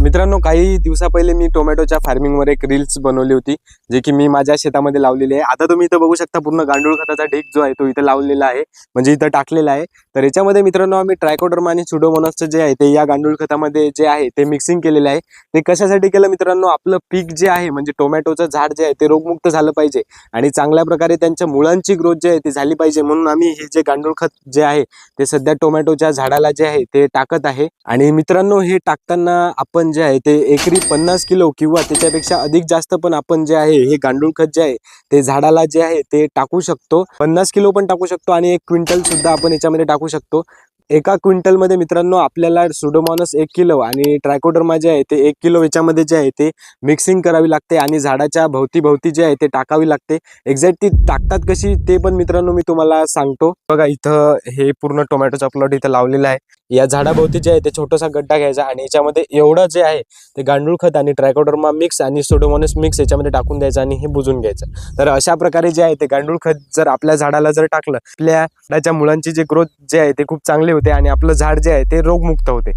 मित्रांनो काही दिवसा पहिले मी टोमॅटोच्या फार्मिंगवर एक रील्स बनवली होती जे की मी माझ्या शेतामध्ये लावलेली आहे. आता तुम्ही इथं बघू शकता पूर्ण गांडूळ खताचा ढीक जो आहे तो इथं लावलेला आहे म्हणजे इथं टाकलेला आहे. तर याच्यामध्ये मित्रांनो आम्ही ट्रायकोडर्मा आणि सुडोमोनसचं जे आहे ते या गांडूळ खतामध्ये जे आहे ते मिक्सिंग केलेलं आहे. ते कशासाठी केलं मित्रांनो आपलं पीक जे आहे म्हणजे टोमॅटोचं झाड जे आहे ते रोगमुक्त झालं पाहिजे आणि चांगल्या प्रकारे त्यांच्या मुळांची ग्रोथ जी आहे ती झाली पाहिजे. म्हणून आम्ही हे जे गांडूळ खत जे आहे ते सध्या टोमॅटोच्या झाडाला जे आहे ते टाकत आहे. आणि मित्रांनो हे टाकताना आपण जे आहे ते एकरी पन्नास किलो किंवा त्याच्यापेक्षा अधिक जास्त पण आपण जे आहे हे गांडूळ खत जे आहे ते झाडाला जे आहे ते टाकू शकतो. पन्नास किलो पण टाकू शकतो आणि एक क्विंटल सुद्धा आपण याच्यामध्ये टाकू शकतो. एका क्विंटलमध्ये मित्रांनो आपल्याला सुडोमॉनस एक किलो आणि ट्रायकोडर्मा जे आहे ते एक किलो याच्यामध्ये जे आहे ते मिक्सिंग करावी लागते आणि झाडाच्या भोवतीभोवती जे आहे ते टाकावी लागते. एक्झॅक्ट ती टाकतात कशी ते पण मित्रांनो मी तुम्हाला सांगतो. बघा इथं हे पूर्ण टोमॅटोचा प्लॉट इथं लावलेला आहे. या झाडाभोवती जे आहे ते छोटासा गड्डा घ्यायचा आणि याच्यामध्ये एवढं जे आहे ते गांडूळ खत आणि ट्रायकोडर्मा मिक्स आणि सोडोमोनस मिक्स याच्यामध्ये टाकून द्यायचं आणि हे बुजून घ्यायचं. तर अशा प्रकारे जे आहे ते गांडूळ खत जर आपल्या झाडाला जर टाकलं आपल्या झाडाच्या मुळांची जे ग्रोथ जे आहे ते खूप चांगली होते आणि आपलं झाड जे आहे ते रोगमुक्त होते.